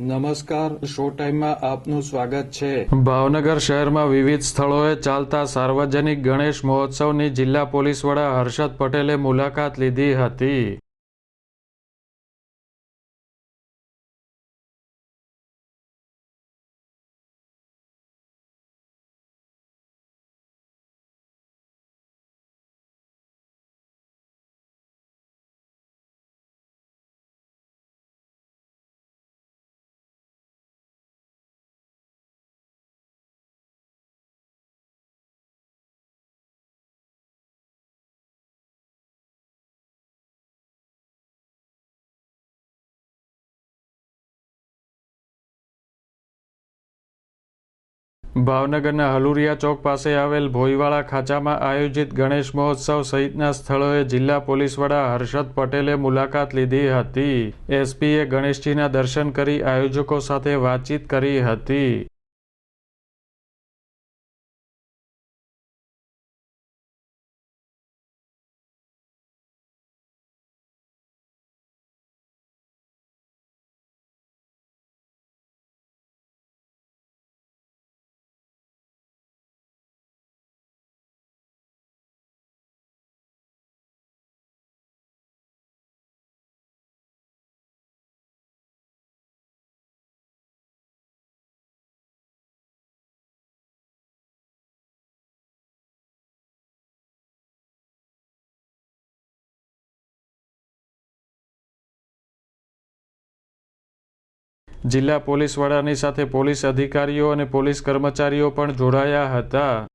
નમસ્કાર, શો ટાઈમમાં આપનું સ્વાગત છે. ભાવનગર શહેરમાં વિવિધ સ્થળોએ ચાલતા સાર્વજનિક ગણેશ મહોત્સવની જિલ્લા પોલીસ વડા હર્ષદ પટેલે મુલાકાત લીધી હતી. ભાવનગરના હલુરિયા ચોક પાસે આવેલ ભોઈવાળા ખાંચામાં આયોજિત ગણેશ મહોત્સવ સહિતના સ્થળોએ જિલ્લા પોલીસ વડા હર્ષદ પટેલે મુલાકાત લીધી હતી. એસપીએ ગણેશજીના દર્શન કરી આયોજકો સાથે વાતચીત કરી હતી. જિલ્લા પોલીસ વડાની સાથે પોલીસ અધિકારીઓ અને પોલીસ કર્મચારીઓ પણ જોડાયા હતા.